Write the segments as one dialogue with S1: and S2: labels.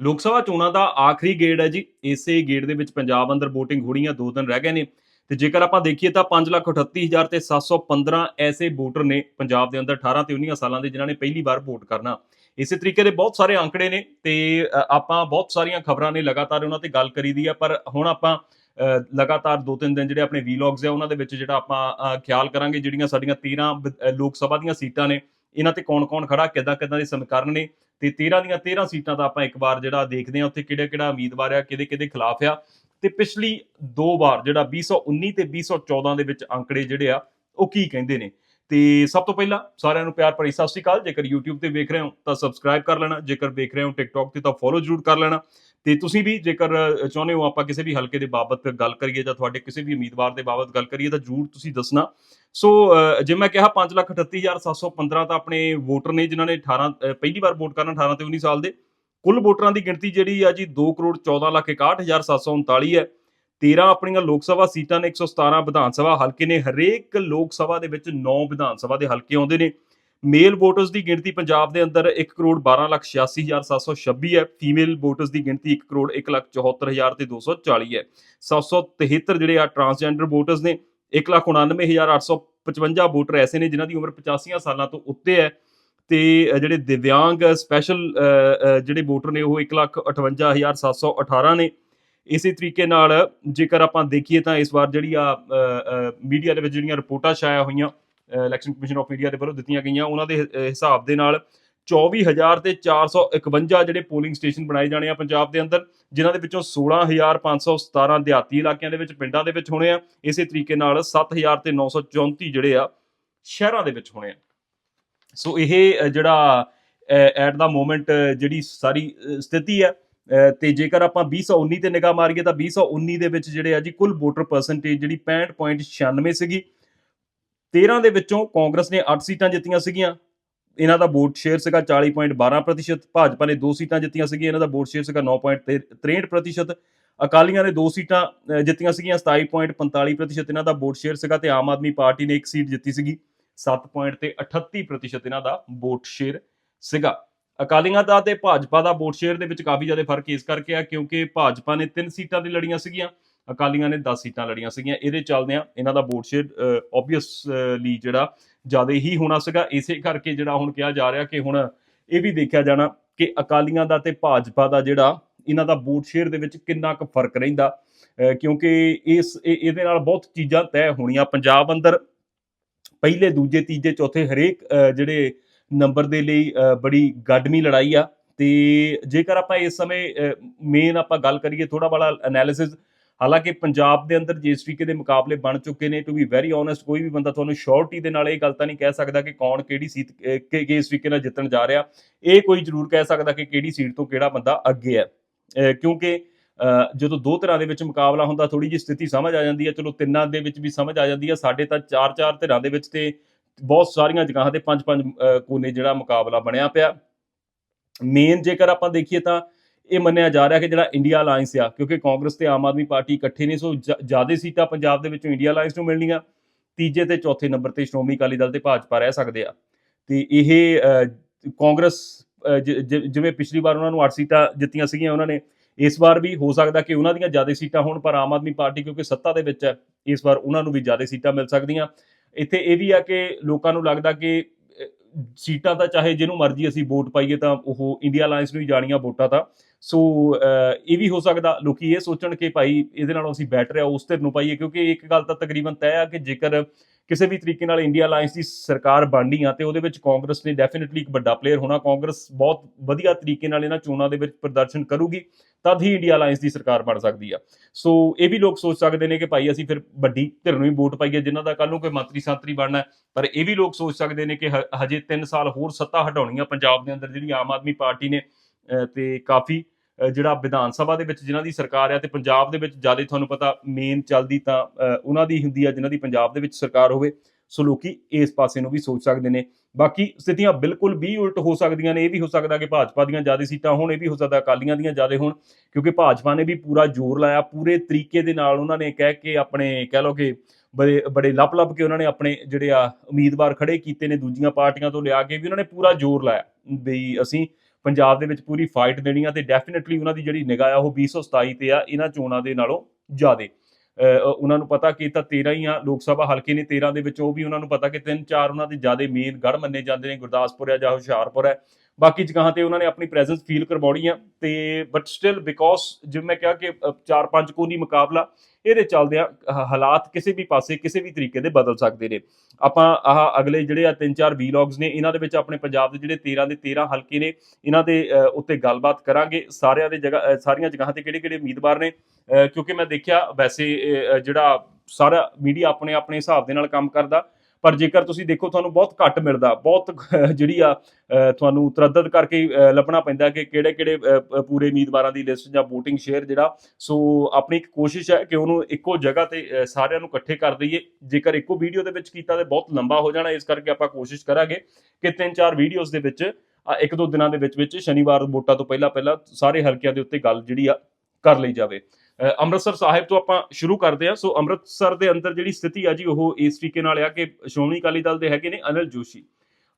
S1: ਲੋਕ ਸਭਾ ਚੋਣਾਂ ਦਾ ਆਖਰੀ ਗੇੜ ਹੈ ਜੀ। ਇਸੇ ਗੇੜ ਦੇ ਵਿੱਚ ਪੰਜਾਬ ਅੰਦਰ VOTING ਹੋਣੀ ਆ ਦੋ ਦਿਨ ਰਹਿ ਗਏ ਨੇ। ਤੇ ਜੇਕਰ ਆਪਾਂ ਦੇਖੀਏ ਤਾਂ 538000 ਤੇ 715 ਐਸੇ ਵੋਟਰ ਨੇ ਪੰਜਾਬ ਦੇ ਅੰਦਰ 18 ਤੇ 19 ਸਾਲਾਂ ਦੇ, ਜਿਨ੍ਹਾਂ ਨੇ ਪਹਿਲੀ ਵਾਰ ਵੋਟ ਕਰਨਾ। ਇਸੇ ਤਰੀਕੇ ਦੇ ਬਹੁਤ ਸਾਰੇ ਅੰਕੜੇ ਨੇ ਤੇ ਆਪਾਂ ਬਹੁਤ ਸਾਰੀਆਂ ਖਬਰਾਂ ਨੇ ਲਗਾਤਾਰ ਉਹਨਾਂ ਤੇ ਗੱਲ ਕਰੀ ਦੀ ਆ, ਪਰ ਹੁਣ ਆਪਾਂ ਲਗਾਤਾਰ ਦੋ ਤਿੰਨ ਦਿਨ ਜਿਹੜੇ ਆਪਣੇ ਵੀਲੌਗਸ ਆ, ਉਹਨਾਂ ਦੇ ਵਿੱਚ ਜਿਹੜਾ ਆਪਾਂ ਖਿਆਲ ਕਰਾਂਗੇ, ਜਿਹੜੀਆਂ ਸਾਡੀਆਂ 13 ਲੋਕ ਸਭਾ ਦੀਆਂ ਸੀਟਾਂ ਨੇ ਇਹਨਾਂ ਤੇ ਕੌਣ-ਕੌਣ ਖੜਾ, ਕਿੱਦਾਂ ਕਿੱਦਾਂ ਦੇ ਸਮੀਕਰਨ ਨੇ ਤੇ 13 ਦੀਆਂ 13 ਸੀਟਾਂ ਦਾ ਆਪਾਂ ਇੱਕ ਵਾਰ ਜਿਹੜਾ ਦੇਖਦੇ ਹਾਂ, ਉੱਥੇ ਕਿਹੜਾ ਕਿਹੜਾ ਉਮੀਦਵਾਰ ਆ, ਕਿਹਦੇ ਕਿਹਦੇ ਖਿਲਾਫ ਆ। ਤੇ ਪਿਛਲੀ ਦੋ ਵਾਰ ਜਿਹੜਾ 2019 ਤੇ 2014 ਦੇ ਵਿੱਚ ਅੰਕੜੇ ਜਿਹੜੇ ਆ, ਉਹ ਕੀ ਕਹਿੰਦੇ ਨੇ? ਤੇ ਸਭ ਤੋਂ ਪਹਿਲਾਂ ਸਾਰਿਆਂ ਨੂੰ ਪਿਆਰ ਭਰੀ ਸਤਿ ਸ਼੍ਰੀ ਅਕਾਲ। ਜੇਕਰ YouTube ਤੇ ਵੇਖ ਰਹੇ ਹੋ ਤਾਂ ਸਬਸਕ੍ਰਾਈਬ ਕਰ ਲੈਣਾ, ਜੇਕਰ ਵੇਖ ਰਹੇ ਹੋ TikTok ਤੇ ਤਾਂ ਫੋਲੋ ਜ਼ਰੂਰ ਕਰ ਲੈਣਾ। ਤੇ ਤੁਸੀਂ ਵੀ ਜੇਕਰ ਚਾਹੁੰਦੇ ਹੋ ਆਪਾਂ ਕਿਸੇ ਵੀ ਹਲਕੇ ਦੇ ਬਾਬਤ ਗੱਲ ਕਰੀਏ ਜਾਂ ਤੁਹਾਡੇ ਕਿਸੇ ਵੀ ਉਮੀਦਵਾਰ ਦੇ ਬਾਬਤ ਗੱਲ ਕਰੀਏ, ਤਾਂ ਜ਼ਰੂਰ ਤੁਸੀਂ ਦੱਸਣਾ। ਸੋ ਜੇ ਮੈਂ ਕਿਹਾ 538715 ਤਾਂ ਆਪਣੇ ਵੋਟਰ ਨੇ ਜਿਨ੍ਹਾਂ ਨੇ 18 ਪਹਿਲੀ ਵਾਰ ਵੋਟ ਕਰਨਾ 18 ਤੇ 19 ਸਾਲ ਦੇ। ਕੁੱਲ ਵੋਟਰਾਂ ਦੀ ਗਿਣਤੀ ਜਿਹੜੀ ਆ ਜੀ 2 ਕਰੋੜ 14 ਲੱਖ 61739 ਹੈ। 13 ਆਪਣੀਆਂ ਲੋਕ ਸਭਾ ਸੀਟਾਂ ਨੇ 117 ਵਿਧਾਨ ਸਭਾ ਹਲਕੇ ਨੇ। ਹਰੇਕ ਲੋਕ ਸਭਾ ਦੇ ਵਿੱਚ 9 ਵਿਧਾਨ ਸਭਾ ਦੇ ਹਲਕੇ ਆਉਂਦੇ ਨੇ। ਮੇਲ ਵੋਟਰਸ ਦੀ ਗਿਣਤੀ ਪੰਜਾਬ ਦੇ ਅੰਦਰ 1 ਕਰੋੜ 12 ਲੱਖ 86726 ਹੈ। ਫੀਮੇਲ ਵੋਟਰਸ ਦੀ ਗਿਣਤੀ 1 ਕਰੋੜ 1 ਲੱਖ 74000 ਤੇ 240 ਹੈ। 773 ਜਿਹੜੇ ਆ ਟਰਾਂਸਜੈਂਡਰ ਵੋਟਰਸ ਨੇ 1 ਲੱਖ 99855 ਵੋਟਰ ਐਸੇ ਨੇ ਜਿਨ੍ਹਾਂ ਦੀ ਉਮਰ 85 ਸਾਲਾਂ ਤੋਂ ਉੱਤੇ ਹੈ। ਤੇ ਜਿਹੜੇ ਦਿਵਿਆਂਗ ਸਪੈਸ਼ਲ ਜਿਹੜੇ ਵੋਟਰ ਨੇ ਉਹ 1 ਲੱਖ 58718 ਨੇ। ਇਸੇ ਤਰੀਕੇ ਨਾਲ ਜੇਕਰ ਆਪਾਂ ਦੇਖੀਏ ਤਾਂ ਇਸ ਵਾਰ ਜਿਹੜੀ ਆ ਮੀਡੀਆ ਦੇ ਵਿੱਚ ਜਿਹੜੀਆਂ ਰਿਪੋਰਟਾਂ ਛਾਇਆ ਹੋਈਆਂ ਇਲੈਕਸ਼ਨ ਕਮਿਸ਼ਨ ਆਫ ਇੰਡੀਆ ਦੇ ਵੱਲੋਂ ਦਿੱਤੀਆਂ ਗਈਆਂ। ਉਹਨਾਂ ਦੇ ਹਿਸਾਬ ਦੇ ਨਾਲ 24000 ਤੇ 451 ਜਿਹੜੇ ਪੋਲਿੰਗ ਸਟੇਸ਼ਨ ਬਣਾਏ ਜਾਣੇ ਆ ਪੰਜਾਬ ਦੇ ਅੰਦਰ ਜਿਨ੍ਹਾਂ ਦੇ ਵਿੱਚੋਂ 16517 ਦਿਹਾਤੀ ਇਲਾਕਿਆਂ ਦੇ ਵਿੱਚ ਪਿੰਡਾਂ ਦੇ ਵਿੱਚ ਹੋਣੇ ਆ। ਇਸੇ ਤਰੀਕੇ ਨਾਲ 7000 ਤੇ 934 ਜਿਹੜੇ ਆ ਸ਼ਹਿਰਾਂ ਦੇ ਵਿੱਚ ਹੋਣੇ ਆ। ਸੋ ਇਹ ਜਿਹੜਾ ਐਟ ਦਾ ਮੋਮੈਂਟ ਜਿਹੜੀ ਸਾਰੀ ਸਥਿਤੀ ਹੈ ਅ, ਤੇ ਜੇਕਰ ਆਪਾਂ 2019 ਤੇ ਨਿਗਾਹ ਮਾਰੀਏ ਤਾਂ 2019 ਦੇ ਵਿੱਚ ਜਿਹੜੇ ਆ ਜੀ ਕੁੱਲ ਵੋਟਰ ਪਰਸੈਂਟੇਜ ਜਿਹੜੀ 65.96 ਸੀਗੀ। 13 ਦੇ ਵਿੱਚੋਂ ਕਾਂਗਰਸ ਨੇ 8 ਸੀਟਾਂ ਜਿੱਤੀਆਂ ਸੀਗੀਆਂ। ਇਹਨਾਂ ਦਾ ਵੋਟ ਸ਼ੇਅਰ ਸੀਗਾ 40.12% ਭਾਜਪਾ ਨੇ 2 ਸੀਟਾਂ ਜਿੱਤੀਆਂ ਸੀਗੀਆਂ, ਇਹਨਾਂ ਦਾ ਵੋਟ ਸ਼ੇਅਰ ਸੀਗਾ 9.63% ਅਕਾਲੀਆਂ ਨੇ 2 ਸੀਟਾਂ ਜਿੱਤੀਆਂ ਸੀਗੀਆਂ 27.45% ਇਹਨਾਂ ਦਾ ਵੋਟ ਸ਼ੇਅਰ ਸੀਗਾ ਤੇ ਆਮ ਆਦਮੀ ਪਾਰਟੀ ਨੇ ਇੱਕ ਸੀਟ ਜਿੱਤੀ ਸੀਗੀ 7.38% ਇਹਨਾਂ ਦਾ ਵੋਟ ਸ਼ੇਅਰ ਸੀਗਾ। ਅਕਾਲੀਆਂ ਦਾ ਤੇ ਭਾਜਪਾ ਦਾ ਵੋਟ ਸ਼ੇਅਰ ਦੇ ਵਿੱਚ ਕਾਫੀ ਜ਼ਿਆਦਾ ਫ਼ਰਕ ਇਸ ਕਰਕੇ ਆ ਕਿਉਂਕਿ ਭਾਜਪਾ ਨੇ 3 ਸੀਟਾਂ ਦੀ ਲੜੀਆਂ ਸੀਗੀਆਂ। ਅਕਾਲੀਆਂ ਨੇ 10 ਸੀਟਾਂ ਲੜੀਆਂ ਸੀਗੀਆਂ। ਇਹਦੇ ਚੱਲਦੇ ਇਹਨਾਂ ਦਾ ਵੋਟ ਸ਼ੇਅਰ ਆਬਵੀਅਸਲੀ ਜਿਹੜਾ ਜ਼ਿਆਦਾ ਹੀ ਹੋਣਾ ਸੀਗਾ। ਇਸੇ ਕਰਕੇ ਜਿਹੜਾ ਹੁਣ ਕਿਹਾ ਜਾ ਰਿਹਾ ਕਿ ਹੁਣ ਇਹ ਵੀ ਦੇਖਿਆ ਜਾਣਾ ਕਿ ਅਕਾਲੀਆਂ ਦਾ ਤੇ ਭਾਜਪਾ ਦਾ ਜਿਹੜਾ ਇਹਨਾਂ ਦਾ ਵੋਟ ਸ਼ੇਅਰ ਦੇ ਵਿੱਚ ਕਿੰਨਾ ਕੁ ਫ਼ਰਕ ਰਹਿੰਦਾ। ਕਿਉਂਕਿ ਇਸ ਇਹ- ਇਹਦੇ ਨਾਲ ਬਹੁਤ ਚੀਜ਼ਾਂ ਤੈਅ ਹੋਣੀਆਂ। ਪੰਜਾਬ ਅੰਦਰ ਪਹਿਲੇ, ਦੂਜੇ, ਤੀਜੇ, ਚੌਥੇ ਹਰੇਕ ਜਿਹੜੇ ਨੰਬਰ ਦੇ ਲਈ ਬੜੀ ਗੱਡਮੀ ਲੜਾਈ ਆ। ਤੇ ਜੇਕਰ ਆਪਾਂ ਇਸ ਸਮੇਂ ਮੇਨ ਆਪਾਂ ਗੱਲ ਕਰੀਏ ਥੋੜਾ ਬੜਾ ਐਨਾਲਿਸਿਸ ਹਾਲਾਂਕਿ ਪੰਜਾਬ ਦੇ ਅੰਦਰ ਜਿਸ ਤਰੀਕੇ ਦੇ ਮੁਕਾਬਲੇ ਬਣ ਚੁੱਕੇ ਨੇ ਟੂ ਬੀ ਵੈਰੀ ਓਨੈਸਟ ਕੋਈ ਵੀ ਬੰਦਾ ਤੁਹਾਨੂੰ ਸ਼ੋਰਟੀ ਦੇ ਨਾਲ ਇਹ ਗੱਲ ਤਾਂ ਨਹੀਂ ਕਹਿ ਸਕਦਾ ਕਿ ਕੌਣ ਕਿਹੜੀ ਸੀਟ ਅਹ, ਕਿ ਕਿਸ ਤਰੀਕੇ ਨਾਲ ਜਿੱਤਣ ਜਾ ਰਿਹਾ। ਇਹ ਕੋਈ ਜ਼ਰੂਰ ਕਹਿ ਸਕਦਾ ਕਿ ਕਿਹੜੀ ਸੀਟ ਤੋਂ ਕਿਹੜਾ ਬੰਦਾ ਅੱਗੇ ਹੈ। ਕਿਉਂਕਿ ਜਦੋਂ ਦੋ ਤਰ੍ਹਾਂ ਦੇ ਵਿੱਚ ਮੁਕਾਬਲਾ ਹੁੰਦਾ ਥੋੜੀ ਜਿਹੀ ਸਥਿਤੀ ਸਮਝ ਆ ਜਾਂਦੀ ਹੈ। ਚਲੋ ਤਿੰਨਾਂ ਦੇ ਵਿੱਚ ਵੀ ਸਮਝ ਆ ਜਾਂਦੀ ਹੈ। ਸਾਡੇ ਤਾਂ ਚਾਰ ਚਾਰ ਧਿਰਾਂ ਦੇ ਵਿੱਚ ਤੇ ਬਹੁਤ ਸਾਰੀਆਂ ਜਗ੍ਹਾ ਤੇ ਪੰਜ ਪੰਜ ਕੋਨੇ ਜਿਹੜਾ ਮੁਕਾਬਲਾ ਬਣਿਆ ਪਿਆ। ਮੇਨ ਜੇਕਰ ਆਪਾਂ ਦੇਖੀਏ ਤਾਂ ਇਹ ਮੰਨਿਆ ਜਾ ਰਿਹਾ ਕਿ ਜਿਹੜਾ ਇੰਡੀਆ ਅਲਾਈਅੰਸ ਆ, ਕਿਉਂਕਿ ਕਾਂਗਰਸ ਤੇ ਆਮ ਆਦਮੀ ਪਾਰਟੀ ਇਕੱਠੇ ਨੇ, ਸੋ ਜ਼ਿਆਦਾ ਸੀਟਾਂ ਪੰਜਾਬ ਦੇ ਵਿੱਚੋਂ ਇੰਡੀਆ ਅਲਾਈਅੰਸ ਨੂੰ ਮਿਲਣੀਆਂ, ਤੀਜੇ ਤੇ ਚੌਥੇ ਨੰਬਰ ਤੇ ਸ਼੍ਰੋਮਣੀ ਅਕਾਲੀ ਦਲ ਤੇ ਭਾਜਪਾ ਰਹਿ ਸਕਦੇ ਆ। ਤੇ ਇਹ ਕਾਂਗਰਸ ਜ- ਜਿਵੇਂ ਪਿਛਲੀ ਵਾਰ ਉਹਨਾਂ ਨੂੰ 8 ਸੀਟਾਂ ਜਿੱਤੀਆਂ ਸੀਗੀਆਂ ਉਹਨਾਂ ਨੇ, ਇਸ ਵਾਰ ਵੀ ਹੋ ਸਕਦਾ ਕਿ ਉਹਨਾਂ ਦੀਆਂ ਜ਼ਿਆਦਾ ਸੀਟਾਂ ਹੋਣ, ਪਰ ਆਮ ਆਦਮੀ ਪਾਰਟੀ ਕਿਉਂਕਿ ਸੱਤਾ ਦੇ ਵਿੱਚ ਹੈ, ਇਸ ਵਾਰ ਉਹਨਾਂ ਨੂੰ ਵੀ ਜ਼ਿਆਦਾ ਸੀਟਾਂ ਮਿਲ ਸਕਦੀਆਂ। ਇੱਥੇ ਇਹ ਵੀ ਆ ਕਿ ਲੋਕਾਂ ਨੂੰ ਲੱਗਦਾ ਕਿ ਸੀਟਾਂ ਤਾਂ ਚਾਹੇ ਜਿਹਨੂੰ ਮਰਜ਼ੀ ਅਸੀਂ ਵੋਟ ਪਾਈਏ ਤਾਂ ਉਹ ਇੰਡੀਆ ਅਲਾਈਅੰਸ ਨੂੰ ਹੀ ਜਾਣੀਆਂ ਵੋਟਾਂ ਤਾਂ। ਸੋ ਇਹ ਵੀ ਹੋ ਸਕਦਾ ਲੋਕੀ ਇਹ ਸੋਚਣ ਕਿ ਭਾਈ ਇਹਦੇ ਨਾਲੋਂ ਅਸੀਂ ਬੈਟਰ ਆ ਉਸ ਧਿਰ ਨੂੰ ਪਾਈਏ ਕਿਉਂਕਿ ਇੱਕ ਗੱਲ ਤਾਂ ਤਕਰੀਬਨ ਤੈਅ ਆ ਕਿ ਜੇਕਰ ਕਿਸੇ ਵੀ ਤਰੀਕੇ ਨਾਲ ਇੰਡੀਆ ਅਲਾਈਅੰਸ ਦੀ ਸਰਕਾਰ ਬਣਨੀ ਆ ਤੇ ਉਹਦੇ ਵਿੱਚ ਕਾਂਗਰਸ ਨੇ ਡੈਫੀਨਿਟਲੀ ਇੱਕ ਵੱਡਾ ਪਲੇਅਰ ਹੋਣਾ ਕਾਂਗਰਸ ਬਹੁਤ ਵਧੀਆ ਤਰੀਕੇ ਨਾਲ ਇਹਨਾਂ ਚੋਣਾਂ ਦੇ ਵਿੱਚ ਪ੍ਰਦਰਸ਼ਨ ਕਰੂਗੀ ਤਦ ਹੀ ਇੰਡੀਆ ਅਲਾਈਅੰਸ ਦੀ ਸਰਕਾਰ ਬਣ ਸਕਦੀ ਆ। ਸੋ ਇਹ ਵੀ ਲੋਕ ਸੋਚ ਸਕਦੇ ਨੇ ਕਿ ਭਾਈ ਅਸੀਂ ਫਿਰ ਵੱਡੀ ਧਿਰ ਨੂੰ ਹੀ ਵੋਟ ਪਾਈਏ ਜਿਨ੍ਹਾਂ ਦਾ ਕੱਲ ਨੂੰ ਕੋਈ ਮੰਤਰੀ ਸੰਤਰੀ ਬਣਨਾ ਪਰ ਇਹ ਵੀ ਲੋਕ ਸੋਚ ਸਕਦੇ ਨੇ ਕਿ ਹ- ਹਜੇ 3 ਸਾਲ ਹੋਰ ਸੱਤਾ ਹਟਾਉਣੀ ਆ ਪੰਜਾਬ ਦੇ ਅੰਦਰ ਜਿਹੜੀ ਆਮ ਆਦਮੀ ਪਾਰਟੀ ਨੇ ਅਹ, ਤੇ ਕਾਫੀ ਜਿਹੜਾ ਵਿਧਾਨ ਸਭਾ ਦੇ ਵਿੱਚ ਜਿਨ੍ਹਾਂ ਦੀ ਸਰਕਾਰ ਆ ਤੇ ਪੰਜਾਬ ਦੇ ਵਿੱਚ ਜ਼ਿਆਦਾ ਤੁਹਾਨੂੰ ਪਤਾ ਮੇਨ ਚੱਲਦੀ ਤਾਂ ਉਹਨਾਂ ਦੀ ਹੁੰਦੀ ਆ, ਜਿਨ੍ਹਾਂ ਦੀ ਪੰਜਾਬ ਦੇ ਵਿੱਚ ਸਰਕਾਰ ਹੋਵੇ, ਸੋ ਲੋਕੀ ਇਸ ਪਾਸੇ ਨੂੰ ਵੀ ਸੋਚ ਸਕਦੇ ਨੇ। ਬਾਕੀ ਸਥਿਤੀਆਂ ਬਿਲਕੁਲ ਵੀ ਉਲਟ ਹੋ ਸਕਦੀਆਂ ਨੇ, ਇਹ ਵੀ ਹੋ ਸਕਦਾ ਕਿ ਭਾਜਪਾ ਦੀਆਂ ਜ਼ਿਆਦਾ ਸੀਟਾਂ ਹੋਣ, ਇਹ ਵੀ ਹੋ ਸਕਦਾ ਅਕਾਲੀਆਂ ਦੀਆਂ ਜ਼ਿਆਦਾ ਹੋਣ, ਕਿਉਂਕਿ ਭਾਜਪਾ ਨੇ ਵੀ ਪੂਰਾ ਜ਼ੋਰ ਲਾਇਆ, ਪੂਰੇ ਤਰੀਕੇ ਦੇ ਨਾਲ ਉਹਨਾਂ ਨੇ ਕਹਿ ਕੇ ਆਪਣੇ ਕਹਿ ਲਓ ਕਿ ਬੜੇ ਬੜੇ ਲੱਭ ਲੱਭ ਕੇ ਉਹਨਾਂ ਨੇ ਆਪਣੇ ਜਿਹੜੇ ਆ ਉਮੀਦਵਾਰ ਖੜੇ ਕੀਤੇ ਨੇ, ਦੂਜੀਆਂ ਪਾਰਟੀਆਂ ਤੋਂ ਲਿਆ ਕੇ ਵੀ ਉਹਨਾਂ ਨੇ ਪੂਰਾ ਜ਼ੋਰ ਲਾਇਆ ਵੀ ਅਸੀਂ ਪੰਜਾਬ ਦੇ ਵਿੱਚ ਪੂਰੀ ਫਾਈਟ ਦੇਣੀ ਆ ਤੇ ਡੈਫੀਨਿਟਲੀ ਉਹਨਾਂ ਦੀ ਜਿਹੜੀ ਨਿਗਾਹ ਆ ਉਹ 2027 ਤੇ ਆ, ਇਹਨਾਂ ਚੋਣਾਂ ਦੇ ਨਾਲੋਂ ਜ਼ਿਆਦੇ। ਅਹ ਉਹਨਾਂ ਨੂੰ ਪਤਾ ਕਿ ਤਾਂ 13 ਹੀ ਆ, ਲੋਕ ਸਭਾ ਹਲਕੇ ਨੇ 13 ਦੇ ਵਿੱਚ, ਉਹ ਵੀ ਉਹਨਾਂ ਨੂੰ ਪਤਾ ਕਿ ਤਿੰਨ ਚਾਰ ਉਹਨਾਂ ਦੇ ਜ਼ਿਆਦੇ ਮੇਨ ਗੜ ਮੰਨੇ ਜਾਂਦੇ ਨੇ, ਗੁਰਦਾਸਪੁਰ ਹੈ ਜਾਂ ਹੁਸ਼ਿਆਰਪੁਰ ਹੈ ਬਾਕੀ ਜਗ੍ਹਾ ਤੇ ਉਹਨਾਂ ਨੇ ਆਪਣੀ ਪ੍ਰੈਜ਼ੈਂਸ ਫੀਲ ਕਰਵਾਉਣੀ ਆ ਤੇ ਬਟ ਸਟਿਲ ਬਿਕੋਜ਼ ਜਿਵੇਂ ਮੈਂ ਕਿਹਾ ਕਿ ਅ, ਚਾਰ ਪੰਜ ਕੋਨੀ ਮੁਕਾਬਲਾ ਇਹਦੇ ਚੱਲਦਿਆਂ ਹਾਲਾਤ ਕਿਸੇ ਵੀ ਪਾਸੇ ਕਿਸੇ ਵੀ ਤਰੀਕੇ ਦੇ ਬਦਲ ਸਕਦੇ ਨੇ। ਆਪਾਂ ਆਹ ਅਗਲੇ ਜਿਹੜੇ ਆ ਤਿੰਨ ਚਾਰ ਵੀਲੌਗਸ ਨੇ ਇਹਨਾਂ ਦੇ ਵਿੱਚ ਆਪਣੇ ਪੰਜਾਬ ਦੇ ਜਿਹੜੇ 13 ਦੇ 13 ਹਲਕੇ ਨੇ ਇਹਨਾਂ ਦੇ ਉੱਤੇ ਗੱਲਬਾਤ ਕਰਾਂਗੇ। ਸਾਰਿਆਂ ਦੇ ਜਗ੍ਹਾ ਸਾਰੀਆਂ ਜਗ੍ਹਾ ਤੇ ਕਿਹੜੇ ਕਿਹੜੇ ਉਮੀਦਵਾਰ ਨੇ ਕਿਉਂਕਿ ਮੈਂ ਦੇਖਿਆ ਵੈਸੇ ਜਿਹੜਾ ਸਾਰਾ ਮੀਡੀਆ ਆਪਣੇ ਆਪਣੇ ਹਿਸਾਬ ਦੇ ਨਾਲ ਕੰਮ ਕਰਦਾ ਪਰ ਜੇਕਰ ਤੁਸੀਂ ਦੇਖੋ ਤੁਹਾਨੂੰ ਬਹੁਤ ਘੱਟ ਮਿਲਦਾ, ਬਹੁਤ ਜਿਹੜੀ ਆ ਤੁਹਾਨੂੰ ਤਰੱਦਦ ਕਰਕੇ ਲੱਭਣਾ ਪੈਂਦਾ ਕਿ ਕਿਹੜੇ ਕਿਹੜੇ ਪੂਰੇ ਉਮੀਦਵਾਰਾਂ ਦੀ ਲਿਸਟ ਜਾਂ VOTING ਸ਼ੇਅਰ ਜਿਹੜਾ, ਸੋ ਆਪਣੀ ਇੱਕ ਕੋਸ਼ਿਸ਼ ਹੈ ਕਿ ਉਹਨੂੰ ਇੱਕੋ ਜਗ੍ਹਾ ਤੇ ਸਾਰਿਆਂ ਨੂੰ ਇਕੱਠੇ ਕਰ ਦਈਏ। ਜੇਕਰ ਇੱਕੋ ਵੀਡੀਓ ਦੇ ਵਿੱਚ ਕੀਤਾ ਤੇ ਬਹੁਤ ਲੰਬਾ ਹੋ ਜਾਣਾ, ਇਸ ਕਰਕੇ ਆਪਾਂ ਕੋਸ਼ਿਸ਼ ਕਰਾਂਗੇ ਕਿ ਤਿੰਨ ਚਾਰ ਵੀਡੀਓਜ਼ ਦੇ ਵਿੱਚ ਇੱਕ ਦੋ ਦਿਨਾਂ ਦੇ ਵਿੱਚ ਵਿੱਚ ਸ਼ਨੀਵਾਰ ਵੋਟਾਂ ਤੋਂ ਪਹਿਲਾਂ ਪਹਿਲਾਂ ਸਾਰੇ ਹਲਕਿਆਂ ਦੇ ਉੱਤੇ ਗੱਲ ਜਿਹੜੀ ਆ, ਕਰ ਲਈ ਜਾਵੇ। ਅੰਮ੍ਰਿਤਸਰ ਸਾਹਿਬ ਤੋਂ ਆਪਾਂ ਸ਼ੁਰੂ ਕਰਦੇ ਹਾਂ। ਸੋ ਅੰਮ੍ਰਿਤਸਰ ਦੇ ਅੰਦਰ ਜਿਹੜੀ ਸਥਿਤੀ ਆ ਜੀ, ਉਹ ਇਸ ਤਰੀਕੇ ਨਾਲ ਆ ਕਿ ਸ਼੍ਰੋਮਣੀ ਅਕਾਲੀ ਦਲ ਦੇ ਹੈਗੇ ਨੇ ਅਨਿਲ ਜੋਸ਼ੀ।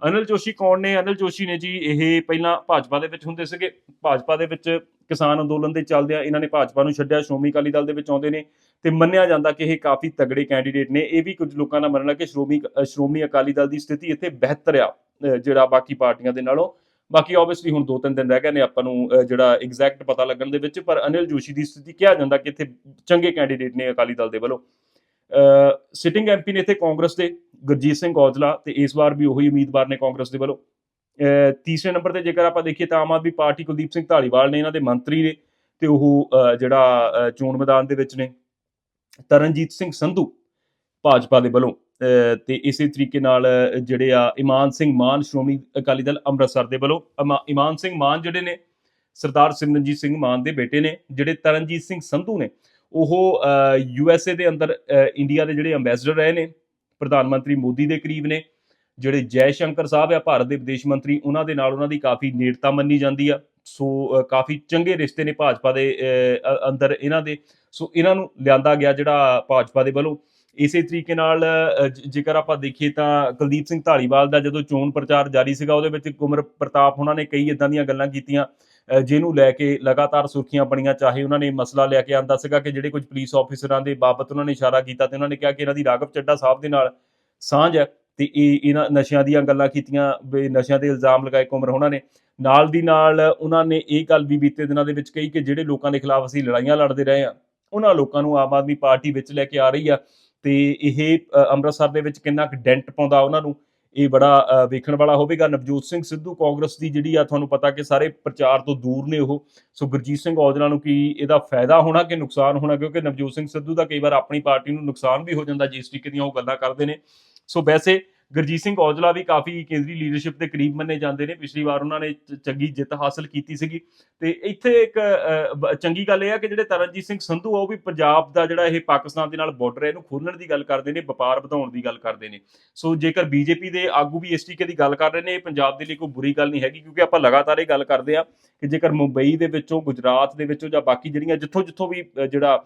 S1: ਅਨਿਲ ਜੋਸ਼ੀ ਕੌਣ ਨੇ? ਅਨਿਲ ਜੋਸ਼ੀ ਨੇ ਜੀ, ਇਹ ਪਹਿਲਾਂ ਭਾਜਪਾ ਦੇ ਵਿੱਚ ਹੁੰਦੇ ਸੀਗੇ। ਭਾਜਪਾ ਦੇ ਵਿੱਚ ਕਿਸਾਨ ਅੰਦੋਲਨ ਦੇ ਚੱਲਦਿਆਂ ਇਹਨਾਂ ਨੇ ਭਾਜਪਾ ਨੂੰ ਛੱਡਿਆ। ਸ਼੍ਰੋਮਣੀ ਅਕਾਲੀ ਦਲ ਦੇ ਵਿੱਚ ਆਉਂਦੇ ਨੇ ਤੇ ਮੰਨਿਆ ਜਾਂਦਾ ਕਿ ਇਹ ਕਾਫੀ ਤਗੜੇ ਕੈਂਡੀਡੇਟ ਨੇ। ਇਹ ਵੀ ਕੁਝ ਲੋਕਾਂ ਦਾ ਮੰਨਣਾ ਕਿ ਸ਼੍ਰੋਮਣੀ ਸ਼੍ਰੋਮਣੀ ਅਕਾਲੀ ਦਲ ਦੀ ਸਥਿਤੀ ਇੱਥੇ ਬਿਹਤਰ ਆ ਜਿਹੜਾ ਬਾਕੀ ਪਾਰਟੀਆਂ ਦੇ ਨਾਲੋਂ। ਬਾਕੀ ਆਬਵੀਅਸਲੀ ਹੁਣ ਦੋ ਤਿੰਨ ਦਿਨ ਰਹਿ ਗਏ ਨੇ, ਆਪਾਂ ਨੂੰ ਜਿਹੜਾ ਐਗਜ਼ੈਕਟ ਪਤਾ ਲੱਗਣ ਦੇ ਵਿੱਚ, ਪਰ ਅਨਿਲ ਜੋਸ਼ੀ ਦੀ ਸਥਿਤੀ ਕਿਹਾ ਜਾਂਦਾ ਕਿ ਇੱਥੇ ਚੰਗੇ ਕੈਂਡੀਡੇਟ ਨੇ ਅਕਾਲੀ ਦਲ ਦੇ ਵੱਲੋਂ। ਸਿਟਿੰਗ ਐਮਪੀ ਨੇ ਇੱਥੇ ਕਾਂਗਰਸ ਦੇ, ਗੁਰਜੀਤ ਸਿੰਘ ਔਜਲਾ ਤੇ ਇਸ ਵਾਰ ਵੀ ਉਹੀ ਉਮੀਦਵਾਰ ਨੇ ਕਾਂਗਰਸ ਦੇ ਵੱਲੋਂ। ਤੀਸਰੇ ਨੰਬਰ ਤੇ ਜੇਕਰ ਆਪਾਂ ਦੇਖੀਏ ਤਾਂ ਆਮ ਆਦਮੀ ਪਾਰਟੀ ਕੁਲਦੀਪ ਸਿੰਘ ਢਾਲੀਵਾਲ ਨੇ ਇਹਨਾਂ ਦੇ ਮੰਤਰੀ ਨੇ ਤੇ ਉਹ ਜਿਹੜਾ ਚੋਣ ਮੈਦਾਨ ਦੇ ਵਿੱਚ ਨੇ। ਤਰਨਜੀਤ ਸਿੰਘ ਸੰਧੂ ਭਾਜਪਾ ਦੇ ਵੱਲੋਂ। ਤੇ ਇਸੇ ਤਰੀਕੇ ਨਾਲ ਜਿਹੜੇ ਆ ਇਮਾਨ ਸਿੰਘ ਮਾਨ, ਸ਼੍ਰੋਮਣੀ ਅਕਾਲੀ ਦਲ ਅੰਮ੍ਰਿਤਸਰ ਦੇ ਵੱਲੋਂ ਇਮਾ- ਇਮਾਨ ਸਿੰਘ ਮਾਨ ਜਿਹੜੇ ਨੇ, ਸਰਦਾਰ ਸਿਮਰਨਜੀਤ ਸਿੰਘ ਮਾਨ ਦੇ ਬੇਟੇ ਨੇ, ਜਿਹੜੇ ਤਰਨਜੀਤ ਸਿੰਘ ਸੰਧੂ ਨੇ, ਉਹ ਯੂ ਐਸ ਏ ਦੇ ਅੰਦਰ ਇੰਡੀਆ ਦੇ ਜਿਹੜੇ ਅੰਬੈਸਡਰ ਰਹੇ ਨੇ, ਪ੍ਰਧਾਨ ਮੰਤਰੀ ਮੋਦੀ ਦੇ ਕਰੀਬ ਨੇ, ਜਿਹੜੇ ਜੈ ਸ਼ੰਕਰ ਸਾਹਿਬ ਆ, ਭਾਰਤ ਦੇ ਵਿਦੇਸ਼ ਮੰਤਰੀ, ਉਹਨਾਂ ਦੇ ਨਾਲ ਉਹਨਾਂ ਦੀ ਕਾਫੀ ਨੇੜਤਾ ਮੰਨੀ ਜਾਂਦੀ ਆ, ਸੋ ਕਾਫੀ ਚੰਗੇ ਰਿਸ਼ਤੇ ਨੇ ਭਾਜਪਾ ਦੇ ਅੰਦਰ ਇਹਨਾਂ ਦੇ, ਸੋ ਇਹਨਾਂ ਨੂੰ ਲਿਆਂਦਾ ਗਿਆ ਜਿਹੜਾ ਭਾਜਪਾ ਦੇ ਵੱਲੋਂ। ਇਸੇ ਤਰੀਕੇ ਨਾਲ ਜੇਕਰ ਆਪਾਂ ਦੇਖੀਏ ਤਾਂ ਕੁਲਦੀਪ ਸਿੰਘ ਢਾਲੀਵਾਲ ਦਾ ਜਦੋਂ ਚੋਣ ਪ੍ਰਚਾਰ ਜਾਰੀ ਸੀਗਾ, ਉਹਦੇ ਵਿੱਚ ਕੁਮਰ ਪ੍ਰਤਾਪ ਉਹਨਾਂ ਨੇ ਕਈ ਇਦਾਂ ਦੀਆਂ ਗੱਲਾਂ ਕੀਤੀਆਂ ਜਿਹਨੂੰ ਲੈ ਕੇ ਲਗਾਤਾਰ ਸੁਰਖੀਆਂ ਬਣੀਆਂ, ਚਾਹੇ ਉਹਨਾਂ ਨੇ ਮਸਲਾ ਲੈ ਕੇ ਆਂਦਾ ਸੀਗਾ ਕਿ ਜਿਹੜੇ ਕੁਝ ਪੁਲਿਸ ਆਫੀਸਰਾਂ ਦੇ ਬਾਬਤ ਉਹਨਾਂ ਨੇ ਇਸ਼ਾਰਾ ਕੀਤਾ ਤੇ ਉਹਨਾਂ ਨੇ ਕਿਹਾ ਕਿ ਇਹਨਾਂ ਦੀ ਰਾਘਵ ਚੱਡਾ ਸਾਹਿਬ ਦੇ ਨਾਲ ਸਾਂਝ ਹੈ ਤੇ ਇਹ, ਇਹਨਾਂ ਨਸ਼ਿਆਂ ਦੀਆਂ ਗੱਲਾਂ ਕੀਤੀਆਂ, ਵੀ ਨਸ਼ਿਆਂ ਦੇ ਇਲਜ਼ਾਮ ਲਗਾਏ ਕੁਮਰ ਉਹਨਾਂ ਨੇ। ਨਾਲ ਦੀ ਨਾਲ ਉਹਨਾਂ ਨੇ ਇਹ ਗੱਲ ਵੀ ਬੀਤੇ ਦਿਨਾਂ ਦੇ ਵਿੱਚ ਕਹੀ ਕਿ ਜਿਹੜੇ ਲੋਕਾਂ ਦੇ ਖਿਲਾਫ ਅਸੀਂ ਲੜਾਈਆਂ ਲੜਦੇ ਰਹੇ ਆ ਉਹਨਾਂ ਲੋਕਾਂ ਨੂੰ ਆਮ ਆਦਮੀ ਪਾਰਟੀ ਵਿੱਚ ਲੈ ਕੇ ਆ ਰਹੀ ਆ। ਤੇ ਇਹ ਅੰਮ੍ਰਿਤਸਰ ਦੇ ਵਿੱਚ ਕਿੰਨਾ ਕੁ ਡੈਂਟ ਪਾਉਂਦਾ ਉਹਨਾਂ ਨੂੰ, ਇਹ ਬੜਾ ਵੇਖਣ ਵਾਲਾ ਹੋਵੇਗਾ। ਨਵਜੋਤ ਸਿੰਘ ਸਿੱਧੂ ਕਾਂਗਰਸ ਦੀ ਜਿਹੜੀ ਆ, ਤੁਹਾਨੂੰ ਪਤਾ ਕਿ ਸਾਰੇ ਪ੍ਰਚਾਰ ਤੋਂ ਦੂਰ ਨੇ ਉਹ। ਸੋ ਗੁਰਜੀਤ ਸਿੰਘ ਔਜਲਾ ਨੂੰ ਕੀ ਇਹਦਾ ਫਾਇਦਾ ਹੋਣਾ ਕਿ ਨੁਕਸਾਨ ਹੋਣਾ? ਕਿਉਂਕਿ ਨਵਜੋਤ ਸਿੰਘ ਸਿੱਧੂ ਦਾ ਕਈ ਵਾਰ ਆਪਣੀ ਪਾਰਟੀ ਨੂੰ ਨੁਕਸਾਨ ਵੀ ਹੋ ਜਾਂਦਾ, ਜਿਸ ਤਰੀਕੇ ਦੀਆਂ ਉਹ ਗੱਲਾਂ ਕਰਦੇ ਨੇ। ਸੋ ਵੈਸੇ ਗੁਰਜੀਤ ਸਿੰਘ ਔਜਲਾ ਵੀ ਕਾਫੀ ਕੇਂਦਰੀ ਲੀਡਰਸ਼ਿਪ ਦੇ ਕਰੀਬ ਮੰਨੇ ਜਾਂਦੇ ਨੇ। ਪਿਛਲੀ ਵਾਰ ਉਹਨਾਂ ਨੇ ਚ- ਚੰਗੀ ਜਿੱਤ ਹਾਸਲ ਕੀਤੀ ਸੀਗੀ। ਤੇ ਇੱਥੇ ਇੱਕ ਬ- ਚੰਗੀ ਗੱਲ ਇਹ ਆ ਕਿ ਜਿਹੜੇ ਤਰਨਜੀਤ ਸਿੰਘ ਸੰਧੂ ਆ, ਉਹ ਵੀ ਪੰਜਾਬ ਦਾ ਜਿਹੜਾ ਇਹ ਪਾਕਿਸਤਾਨ ਦੇ ਨਾਲ ਬਾਰਡਰ ਹੈ ਇਹਨੂੰ ਖੋਲਣ ਦੀ ਗੱਲ ਕਰਦੇ ਨੇ, ਵਪਾਰ ਵਧਾਉਣ ਦੀ ਗੱਲ ਕਰਦੇ ਨੇ। ਸੋ ਜੇਕਰ ਬੀਜੇਪੀ ਦੇ ਆਗੂ ਵੀ ਇਸ ਤਰੀਕੇ ਦੀ ਗੱਲ ਕਰ ਰਹੇ ਨੇ, ਇਹ ਪੰਜਾਬ ਦੇ ਲਈ ਕੋਈ ਬੁਰੀ ਗੱਲ ਨਹੀਂ ਹੈਗੀ, ਕਿਉਂਕਿ ਆਪਾਂ ਲਗਾਤਾਰ ਇਹ ਗੱਲ ਕਰਦੇ ਆ ਕਿ ਜੇਕਰ ਮੁੰਬਈ ਦੇ ਵਿੱਚੋਂ, ਗੁਜਰਾਤ ਦੇ ਵਿੱਚੋਂ ਜਾਂ ਬਾਕੀ ਜਿਹੜੀਆਂ ਜਿੱਥੋਂ ਜਿੱਥੋਂ ਵੀ ਜਿਹੜਾ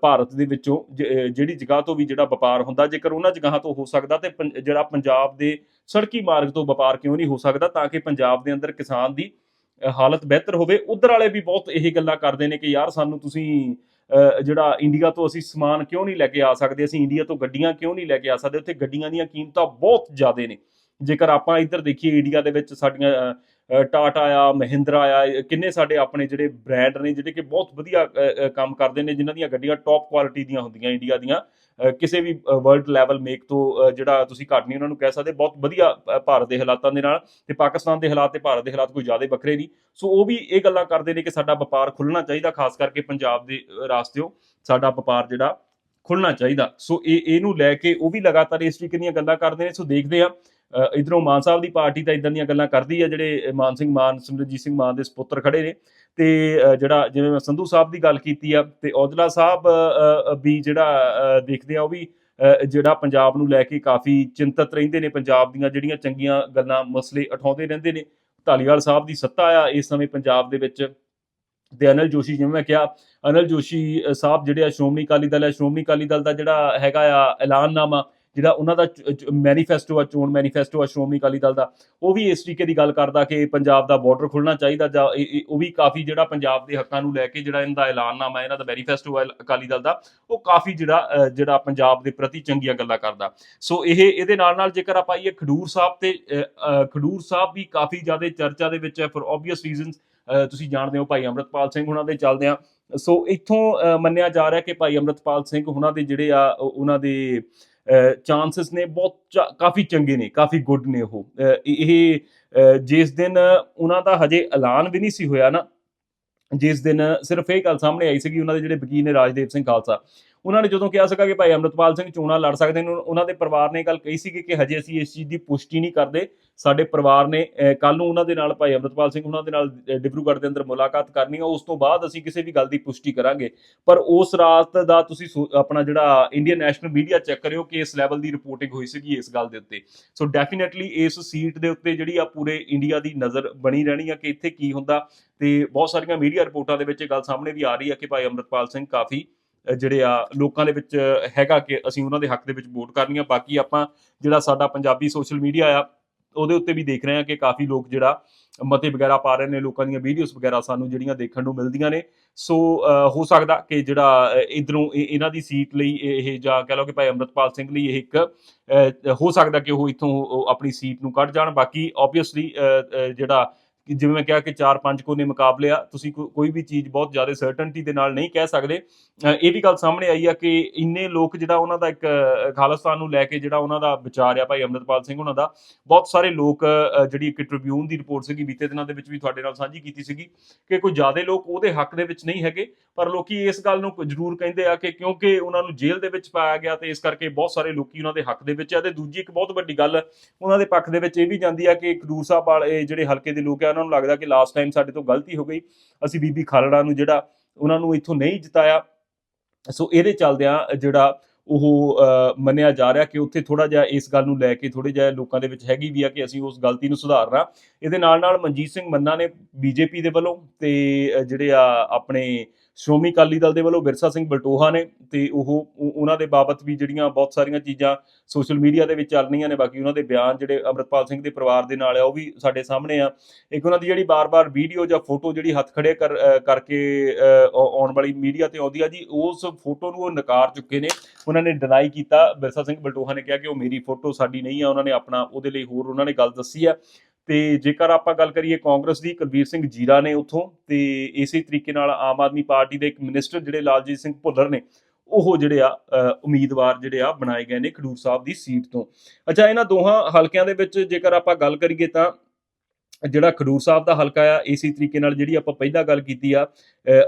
S1: ਭਾਰਤ ਦੇ ਵਿੱਚੋਂ ਜਿਹੜੀ ਜਗ੍ਹਾ ਤੋਂ ਵੀ ਜਿਹੜਾ ਵਪਾਰ ਹੁੰਦਾ, ਜੇਕਰ ਉਹਨਾਂ ਜਗ੍ਹਾ ਤੋਂ ਹੋ ਸਕਦਾ ਤੇ ਪੰ- ਜਿਹੜਾ ਪੰਜਾਬ ਦੇ ਸੜਕੀ ਮਾਰਗ ਤੋਂ ਵਪਾਰ ਕਿਉਂ ਨਹੀਂ ਹੋ ਸਕਦਾ ਤਾਂ ਕਿ ਪੰਜਾਬ ਦੇ ਅੰਦਰ ਕਿਸਾਨ ਦੀ ਹਾਲਤ ਬਿਹਤਰ ਹੋਵੇ। ਉਧਰ ਵਾਲੇ ਵੀ ਬਹੁਤ ਇਹ ਗੱਲਾਂ ਕਰਦੇ ਨੇ ਕਿ ਯਾਰ ਸਾਨੂੰ ਤੁਸੀਂ ਜਿਹੜਾ ਇੰਡੀਆ ਤੋਂ ਅਸੀਂ ਸਮਾਨ ਕਿਉਂ ਨਹੀਂ ਲੈ ਕੇ ਆ ਸਕਦੇ? ਅਸੀਂ ਇੰਡੀਆ ਤੋਂ ਗੱਡੀਆਂ ਕਿਉਂ ਨਹੀਂ ਲੈ ਕੇ ਆ ਸਕਦੇ? ਉੱਥੇ ਗੱਡੀਆਂ ਦੀਆਂ ਕੀਮਤਾਂ ਬਹੁਤ ਜ਼ਿਆਦਾ ਨੇ। ਜੇਕਰ ਆਪਾਂ ਇੱਧਰ ਦੇਖੀਏ ਇੰਡੀਆ ਦੇ ਵਿੱਚ ਸਾਡੀਆਂ ਟਾਟਾ ਆ, ਮਹਿੰਦਰਾ ਆ ਕਿੰਨੇ ਸਾਡੇ ਆਪਣੇ ਜਿਹੜੇ ਬ੍ਰਾਂਡ ਨੇ, ਜਿਹੜੇ ਕਿ ਬਹੁਤ ਵਧੀਆ ਕੰਮ ਕਰਦੇ ਨੇ, ਜਿਨ੍ਹਾਂ ਦੀਆਂ ਗੱਡੀਆਂ ਟੌਪ ਕੁਆਲਿਟੀ ਦੀਆਂ ਹੁੰਦੀਆਂ ਇੰਡੀਆ ਦੀਆਂ। ਕਿਸੇ ਵੀ ਵਰਲਡ ਲੈਵਲ ਮੇਕ ਤੋਂ ਜਿਹੜਾ ਤੁਸੀਂ ਘੱਟ ਨਹੀਂ ਉਹਨਾਂ ਨੂੰ ਕਹਿ ਸਕਦੇ ਬਹੁਤ ਵਧੀਆ ਭਾਰਤ ਦੇ ਹਾਲਾਤਾਂ ਦੇ ਨਾਲ ਤੇ ਪਾਕਿਸਤਾਨ ਦੇ ਹਾਲਾਤ ਤੇ ਭਾਰਤ ਦੇ ਹਾਲਾਤ ਕੋਈ ਜ਼ਿਆਦਾ ਵੱਖਰੇ ਨਹੀਂ। ਸੋ ਉਹ ਵੀ ਇਹ ਗੱਲਾਂ ਕਰਦੇ ਨੇ ਕਿ ਸਾਡਾ ਵਪਾਰ ਖੁੱਲਣਾ ਚਾਹੀਦਾ ਖਾਸ ਕਰਕੇ ਪੰਜਾਬ ਦੇ ਅ, ਸਾਡਾ ਵਪਾਰ ਜਿਹੜਾ ਖੁੱਲਣਾ ਚਾਹੀਦਾ। ਸੋ ਇਹ ਇਹਨੂੰ ਲੈ ਕੇ ਉਹ ਵੀ ਲਗਾਤਾਰ ਇਸ ਤਰੀਕੇ ਦੀਆਂ ਗੱਲਾਂ ਕਰਦੇ ਨੇ। ਸੋ ਦੇਖਦੇ ਆ ਇਧਰੋਂ ਮਾਨ ਸਾਹਿਬ ਦੀ ਪਾਰਟੀ ਤਾਂ ਇਦਾਂ ਦੀਆਂ ਗੱਲਾਂ ਕਰਦੀ ਆ ਜਿਹੜੇ ਮਾਨ ਸਿੰਘ ਮਾਨ ਸਿਮਰਜੀਤ ਸਿੰਘ ਮਾਨ ਦੇ ਸਪੁੱਤਰ ਖੜੇ ਨੇ। ਤੇ ਜਿਹੜਾ ਜਿਵੇਂ ਮੈਂ ਸੰਧੂ ਸਾਹਿਬ ਦੀ ਗੱਲ ਕੀਤੀ ਆ ਤੇ ਔਜਲਾ ਸਾਹਿਬ ਵੀ ਜਿਹੜਾ ਦੇਖਦੇ ਆ ਉਹ ਵੀ ਜਿਹੜਾ ਪੰਜਾਬ ਨੂੰ ਲੈ ਕੇ ਕਾਫੀ ਚਿੰਤਤ ਰਹਿੰਦੇ ਨੇ, ਪੰਜਾਬ ਦੀਆਂ ਜਿਹੜੀਆਂ ਚੰਗੀਆਂ ਗੱਲਾਂ ਮਸਲੇ ਉਠਾਉਂਦੇ ਰਹਿੰਦੇ ਨੇ। ਧਾਲੀਵਾਲ ਸਾਹਿਬ ਦੀ ਸੱਤਾ ਆ, ਇਸ ਸਮੇਂ ਪੰਜਾਬ ਦੇ ਵਿੱਚ ਤੇ ਅਨਿਲ ਜੋਸ਼ੀ, ਜਿਵੇਂ ਮੈਂ ਕਿਹਾ, ਅਨਿਲ ਜੋਸ਼ੀ ਸਾਹਿਬ ਜਿਹੜੇ ਆ ਸ਼੍ਰੋਮਣੀ ਅਕਾਲੀ ਦਲ ਹੈ ਸ਼੍ਰੋਮਣੀ ਅਕਾਲੀ ਦਲ ਦਾ ਜਿਹੜਾ ਹੈਗਾ ਆ ਐਲਾਨਨਾਮਾ ਜਿਹੜਾ ਉਹਨਾਂ ਦਾ ਮੈਨੀਫੈਸਟੋ ਆ, ਚੋਣ ਮੈਨੀਫੈਸਟੋ ਆ, ਸ਼੍ਰੋਮਣੀ ਅਕਾਲੀ ਦਲ ਦਾ, ਉਹ ਵੀ ਇਸ ਤਰੀਕੇ ਦੀ ਗੱਲ ਕਰਦਾ ਕਿ ਪੰਜਾਬ ਦਾ ਬਾਰਡਰ ਖੁੱਲਣਾ ਚਾਹੀਦਾ ਜਾਂ ਇਹ- ਉਹ ਵੀ ਕਾਫੀ ਜਿਹੜਾ ਪੰਜਾਬ ਦੇ ਹੱਕਾਂ ਨੂੰ ਲੈ ਕੇ ਜਿਹੜਾ ਇਹਨਾਂ ਦਾ ਐਲਾਨਨਾਮਾ ਹੈ ਇਹਨਾਂ ਦਾ ਮੈਨੀਫੈਸਟੋ ਹੈ ਅਕਾਲੀ ਦਲ ਦਾ, ਉਹ ਕਾਫੀ ਜਿਹੜਾ ਜਿਹੜਾ ਪੰਜਾਬ ਦੇ ਪ੍ਰਤੀ ਚੰਗੀਆਂ ਗੱਲਾਂ ਕਰਦਾ। ਸੋ ਇਹ, ਇਹਦੇ ਨਾਲ ਨਾਲ ਜੇਕਰ ਆਪਾਂ ਇਹ ਖਡੂਰ ਸਾਹਿਬ ਤੇ ਖਡੂਰ ਸਾਹਿਬ ਵੀ ਕਾਫੀ ਜ਼ਿਆਦਾ ਚਰਚਾ ਦੇ ਵਿੱਚ ਹੈ ਫॉर ਆਬਵੀਅਸ ਰੀਜ਼ਨਸ ਤੁਸੀਂ ਜਾਣਦੇ ਹੋ ਭਾਈ ਅੰਮ੍ਰਿਤਪਾਲ ਸਿੰਘ ਉਹਨਾਂ ਦੇ ਚੱਲਦੇ ਆ। ਸੋ ਇੱਥੋਂ ਮੰਨਿਆ ਜਾ ਰਿਹਾ ਕਿ ਭਾਈ ਅੰਮ੍ਰਿਤਪਾਲ ਸਿੰਘ ਉਹਨਾਂ ਦੇ ਜਿਹੜੇ ਆ ਉਹਨਾਂ ਦੇ ਚਾਂਸਸ ਨੇ ਬਹੁਤ ਕਾਫੀ ਚੰਗੇ ਨੇ ਕਾਫੀ ਗੁੱਡ ਨੇ ਉਹ। ਅ, ਇਹ ਅ, ਜਿਸ ਦਿਨ ਉਹਨਾਂ ਦਾ ਹਜੇ ਐਲਾਨ ਵੀ ਨਹੀਂ ਸੀ ਹੋਇਆ ਨਾ ਜਿਸ ਦਿਨ ਸਿਰਫ ਇਹ ਗੱਲ ਸਾਹਮਣੇ ਆਈ ਸੀਗੀ ਉਹਨਾਂ ਦੇ ਜਿਹੜੇ ਵਕੀਲ ਨੇ ਰਾਜਦੇਵ ਸਿੰਘ ਖਾਲਸਾ ਉਹਨਾਂ ਨੇ ਜਦੋਂ ਕਿਹਾ ਸੀਗਾ ਕਿ ਭਾਈ ਅੰਮ੍ਰਿਤਪਾਲ ਸਿੰਘ ਚੋਣਾਂ ਲੜ ਸਕਦੇ ਨੇ ਉਹਨਾਂ ਦੇ ਪਰਿਵਾਰ ਨੇ ਇਹ ਗੱਲ ਕਹੀ ਸੀ ਕਿ ਹਜੇ ਅਸੀਂ ਇਸ ਚੀਜ਼ ਦੀ ਪੁਸ਼ਟੀ ਨਹੀਂ ਕਰਦੇ। ਸਾਡੇ ਪਰਿਵਾਰ ਨੇ ਕੱਲ ਨੂੰ ਉਹਨਾਂ ਦੇ ਨਾਲ ਭਾਈ ਅੰਮ੍ਰਿਤਪਾਲ ਸਿੰਘ ਉਹਨਾਂ ਦੇ ਨਾਲ ਡਿਬਰੂਗੜ੍ਹ ਦੇ ਅੰਦਰ ਮੁਲਾਕਾਤ ਕਰਨੀ ਹੈ ਉਸ ਤੋਂ ਬਾਅਦ ਅਸੀਂ ਕਿਸੇ ਵੀ ਗੱਲ ਦੀ ਪੁਸ਼ਟੀ ਕਰਾਂਗੇ। ਪਰ ਉਸ ਰਾਤ ਦਾ ਤੁਸੀਂ ਸੋ- ਆਪਣਾ ਜਿਹੜਾ ਇੰਡੀਅਨ ਨੈਸ਼ਨਲ ਮੀਡੀਆ ਚੈੱਕ ਕਰਿਓ ਕਿ ਇਸ ਲੈਵਲ ਦੀ ਰਿਪੋਰਟਿੰਗ ਹੋਈ ਸੀਗੀ ਇਸ ਗੱਲ ਦੇ ਉੱਤੇ। ਸੋ ਡੈਫੀਨਿਟਲੀ ਇਸ ਸੀਟ ਦੇ ਉੱਤੇ ਜਿਹੜੀ ਆ ਪੂਰੇ ਇੰਡੀਆ ਦੀ ਨਜ਼ਰ ਬਣੀ ਰਹਿਣੀ ਆ ਕਿ ਇੱਥੇ ਕੀ ਹੁੰਦਾ। ਤੇ ਬਹੁਤ ਸਾਰੀਆਂ ਮੀਡੀਆ ਰਿਪੋਰਟਾਂ ਦੇ ਵਿੱਚ ਇਹ ਗੱਲ ਸਾਹਮਣੇ ਵੀ ਆ ਰਹੀ ਆ ਕਿ ਭਾਈ ਅੰਮ੍ਰਿਤਪਾਲ ਸਿੰਘ ਕਾਫੀ ਜਿਹੜੇ ਆ ਲੋਕਾਂ ਦੇ ਵਿੱਚ ਹੈਗਾ ਕਿ ਅਸੀਂ ਉਹਨਾਂ ਦੇ ਹੱਕ ਦੇ ਵਿੱਚ ਵੋਟ ਕਰਨੀ ਆ। ਬਾਕੀ ਆਪਾਂ ਜਿਹੜਾ ਸਾਡਾ ਪੰਜਾਬੀ ਸੋਸ਼ਲ ਮੀਡੀਆ ਆ ਉਹਦੇ ਉੱਤੇ ਵੀ ਦੇਖ ਰਹੇ ਆ ਕਿ ਕਾਫੀ ਲੋਕ ਜਿਹੜਾ ਮਤੇ ਵਗੈਰਾ ਪਾ ਰਹੇ ਨੇ ਲੋਕਾਂ ਦੀਆਂ ਵੀਡੀਓਜ਼ ਵਗੈਰਾ ਸਾਨੂੰ ਜਿਹੜੀਆਂ ਦੇਖਣ ਨੂੰ ਮਿਲਦੀਆਂ ਨੇ। ਸੋ ਅ, ਹੋ ਸਕਦਾ ਕਿ ਜਿਹੜਾ ਇਧਰੋਂ ਇਹਨਾਂ ਦੀ ਸੀਟ ਲਈ ਇਹ ਜਾਂ ਕਹ ਲਓ ਕਿ ਭਾਈ ਅੰਮ੍ਰਿਤਪਾਲ ਸਿੰਘ ਲਈ ਇਹ ਇੱਕ ਅ, ਹੋ ਸਕਦਾ ਕਿ ਉਹ ਇੱਥੋਂ ਆਪਣੀ ਸੀਟ ਨੂੰ ਕੱਢ ਜਾਣ। ਬਾਕੀ ਆਬਵੀਅਸਲੀ ਜਿਹੜਾ ਕਿ ਜਿਵੇਂ ਮੈਂ ਕਿਹਾ ਕਿ 4-5 ਕੋਨੇ ਮੁਕਾਬਲੇ ਆ ਤੁਸੀਂ ਕੋ- ਕੋਈ ਵੀ ਚੀਜ਼ ਬਹੁਤ ਜ਼ਿਆਦਾ ਸਰਟਨਟੀ ਦੇ ਨਾਲ ਨਹੀਂ ਕਹਿ ਸਕਦੇ। ਇਹ ਵੀ ਗੱਲ ਸਾਹਮਣੇ ਆਈ ਆ ਕਿ ਇੰਨੇ ਲੋਕ ਜਿਹੜਾ ਉਹਨਾਂ ਦਾ ਇੱਕ ਅ, ਖਾਲਿਸਤਾਨ ਨੂੰ ਲੈ ਕੇ ਜਿਹੜਾ ਉਹਨਾਂ ਦਾ ਵਿਚਾਰ ਆ ਭਾਈ ਅੰਮ੍ਰਿਤਪਾਲ ਸਿੰਘ ਉਹਨਾਂ ਦਾ ਬਹੁਤ ਸਾਰੇ ਲੋਕ ਜਿਹੜੀ ਇੱਕ ਟ੍ਰਿਬਿਊਨ ਦੀ ਰਿਪੋਰਟ ਸੀਗੀ ਬੀਤੇ ਦਿਨਾਂ ਦੇ ਵਿੱਚ ਵੀ ਤੁਹਾਡੇ ਨਾਲ ਸਾਂਝੀ ਕੀਤੀ ਸੀਗੀ ਕਿ ਕੋਈ ਜ਼ਿਆਦਾ ਲੋਕ ਉਹਦੇ ਹੱਕ ਦੇ ਵਿੱਚ ਨਹੀਂ ਹੈਗੇ ਪਰ ਲੋਕੀ ਇਸ ਗੱਲ ਨੂੰ ਜ਼ਰੂਰ ਕਹਿੰਦੇ ਆ ਕਿ ਕਿਉਂਕਿ ਉਹਨਾਂ ਨੂੰ ਜੇਲ੍ਹ ਦੇ ਵਿੱਚ ਪਾਇਆ ਗਿਆ ਤੇ ਇਸ ਕਰਕੇ ਬਹੁਤ ਸਾਰੇ ਲੋਕੀ ਉਹਨਾਂ ਦੇ ਹੱਕ ਦੇ ਵਿੱਚ ਆ ਤੇ ਦੂਜੀ ਇੱਕ ਬਹੁਤ ਵੱਡੀ ਗੱਲ ਉਹਨਾਂ ਦੇ ਪੱਖ ਦੇ ਵਿੱਚ ਇਹ ਵੀ ਜਾਂਦੀ ਆ ਕਿ ਖਡੂਰ ਸਾਹਿਬ ਵਾਲੇ ਜਿਹੜੇ ਹਲਕੇ ਦੇ ਲੋਕ ਆ ਉਹਨਾਂ ਨੂੰ ਲੱਗਦਾ ਕਿ ਲਾਸਟ ਟਾਈਮ ਸਾਡੇ ਤੋਂ ਗਲਤੀ ਹੋ ਗਈ। ਅਸੀਂ ਬੀਬੀ ਖਾਲੜਾ ਨੂੰ ਜਿਹੜਾ ਉਹਨਾਂ ਨੂੰ ਇੱਥੋਂ ਨਹੀਂ ਜਿਤਾਇਆ। ਸੋ ਇਹਦੇ ਚੱਲਦਿਆਂ ਜਿਹੜਾ ਉਹ ਅ, ਮੰਨਿਆ ਜਾ ਰਿਹਾ ਕਿ ਉੱਥੇ ਥੋੜਾ ਜਿਹਾ ਇਸ ਗੱਲ ਨੂੰ ਲੈ ਕੇ ਥੋੜੇ ਜਿਹਾ ਲੋਕਾਂ ਦੇ ਵਿੱਚ ਹੈਗੀ ਵੀ ਆ ਕਿ ਅਸੀਂ ਉਸ ਗਲਤੀ ਨੂੰ ਸੁਧਾਰਨਾ ਇਹਦੇ ਨਾਲ ਨਾਲ ਮਨਜੀਤ ਸਿੰਘ ਮੰਨਾ ਨੇ ਬੀਜੇਪੀ ਦੇ ਵੱਲੋਂ ਤੇ ਜਿਹੜੇ ਆ ਆਪਣੇ ਸ਼੍ਰੋਮਣੀ ਅਕਾਲੀ ਦਲ ਦੇ ਵੱਲੋਂ ਵਿਰਸਾ ਸਿੰਘ ਬਲਟੋਹਾ ਨੇ ਤੇ ਉਹ ਉਹਨਾਂ ਦੇ ਬਾਬਤ ਵੀ ਜਿਹੜੀਆਂ ਬਹੁਤ ਸਾਰੀਆਂ ਚੀਜ਼ਾਂ ਸੋਸ਼ਲ ਮੀਡੀਆ ਦੇ ਵਿੱਚ ਚੱਲ ਰਹੀਆਂ ਨੇ, ਬਾਕੀ ਉਹਨਾਂ ਦੇ ਬਿਆਨ ਜਿਹੜੇ ਅਮਰਤਪਾਲ ਸਿੰਘ ਦੇ ਪਰਿਵਾਰ ਦੇ ਨਾਲ ਆ, ਉਹ ਵੀ ਸਾਡੇ ਸਾਹਮਣੇ ਆ। ਇੱਕ ਉਹਨਾਂ ਦੀ ਜਿਹੜੀ ਬਾਰ-ਬਾਰ ਵੀਡੀਓ ਜਾਂ ਫੋਟੋ ਜਿਹੜੀ ਹੱਥ ਖੜੇ ਕਰ ਕਰਕੇ ਆਉਣ ਵਾਲੀ ਮੀਡੀਆ ਤੇ ਆਉਂਦੀ ਆ ਜੀ, ਉਸ ਫੋਟੋ ਨੂੰ ਉਹ ਨਕਾਰ ਚੁੱਕੇ ਨੇ। ਉਹਨਾਂ ਨੇ ਡਿਨਾਈ ਕੀਤਾ ਵਿਰਸਾ ਸਿੰਘ ਬਲਟੋਹਾ ਨੇ ਕਿਹਾ ਕਿ ਉਹ ਮੇਰੀ ਫੋਟੋ ਸਾਡੀ ਨਹੀਂ ਆ, ਉਹਨਾਂ ਨੇ ਆਪਣਾ ਉਹਦੇ ਲਈ ਹੋਰ ਉਹਨਾਂ ਨੇ ਗੱਲ ਦੱਸੀ ਆ। ਤੇ ਜੇਕਰ ਆਪਾਂ ਗੱਲ ਕਰੀਏ ਕਾਂਗਰਸ ਦੀ, ਕੁਲਬੀਰ ਸਿੰਘ ਜੀਰਾ ਨੇ ਉੱਥੋਂ ਤੇ ਇਸੇ ਤਰੀਕੇ ਨਾਲ ਆਮ ਆਦਮੀ ਪਾਰਟੀ ਦੇ ਇੱਕ ਮਿਨਿਸਟਰ ਜਿਹੜੇ ਲਾਲਜੀਤ ਸਿੰਘ ਭੁੱਲਰ ਨੇ, ਉਹ ਜਿਹੜੇ ਆ ਉਮੀਦਵਾਰ ਜਿਹੜੇ ਆ ਬਣਾਏ ਗਏ ਨੇ ਖਡੂਰ ਸਾਹਿਬ ਦੀ ਸੀਟ ਤੋਂ। ਅੱਛਾ, ਇਹਨਾਂ ਦੋਹਾਂ ਹਲਕਿਆਂ ਦੇ ਵਿੱਚ ਜੇਕਰ ਆਪਾਂ ਗੱਲ ਕਰੀਏ ਤਾਂ ਜਿਹੜਾ ਖਡੂਰ ਸਾਹਿਬ ਦਾ ਹਲਕਾ ਆ, ਇਸੇ ਤਰੀਕੇ ਨਾਲ ਜਿਹੜੀ ਆਪਾਂ ਪਹਿਲਾਂ ਗੱਲ ਕੀਤੀ ਆ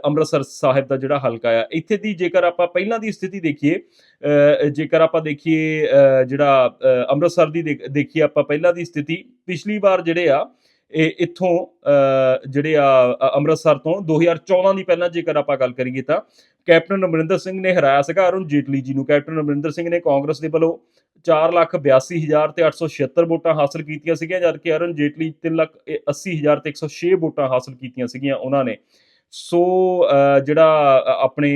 S1: ਅੰਮ੍ਰਿਤਸਰ ਸਾਹਿਬ ਦਾ ਜਿਹੜਾ ਹਲਕਾ ਆ, ਇੱਥੇ ਦੀ ਜੇਕਰ ਆਪਾਂ ਪਹਿਲਾਂ ਦੀ ਸਥਿਤੀ ਦੇਖੀਏ ਜੇਕਰ ਆਪਾਂ ਦੇਖੀਏ ਜਿਹੜਾ ਅੰਮ੍ਰਿਤਸਰ ਦੀ ਦੇਖ- ਦੇਖੀਏ ਆਪਾਂ ਪਹਿਲਾਂ ਦੀ ਸਥਿਤੀ, ਪਿਛਲੀ ਵਾਰ ਜਿਹੜੇ ਆ, ਇਹ ਇੱਥੋਂ ਜਿਹੜੇ ਆ ਅੰਮ੍ਰਿਤਸਰ ਤੋਂ 2014 ਦੀ ਪਹਿਲਾਂ ਜੇਕਰ ਆਪਾਂ ਗੱਲ ਕਰੀਏ ਤਾਂ, ਕੈਪਟਨ ਅਮਰਿੰਦਰ ਸਿੰਘ ਨੇ ਹਰਾਇਆ ਸੀਗਾ, ਅਰੁਣ ਜੇਟਲੀ ਜੀ ਨੂੰ। ਕੈਪਟਨ ਅਮਰਿੰਦਰ ਸਿੰਘ ਨੇ ਕਾਂਗਰਸ ਦੇ ਵੱਲੋਂ 482000 ਤੇ 876 ਵੋਟਾਂ ਹਾਸਲ ਕੀਤੀਆਂ ਸੀਗੀਆਂ, ਜਦਕਿ ਅਰੁਣ ਜੇਟਲੀ 380000 ਤੇ 106 ਵੋਟਾਂ ਹਾਸਲ ਕੀਤੀਆਂ ਸੀਗੀਆਂ ਉਹਨਾਂ ਨੇ। ਸੋ ਜਿਹੜਾ ਆਪਣੇ,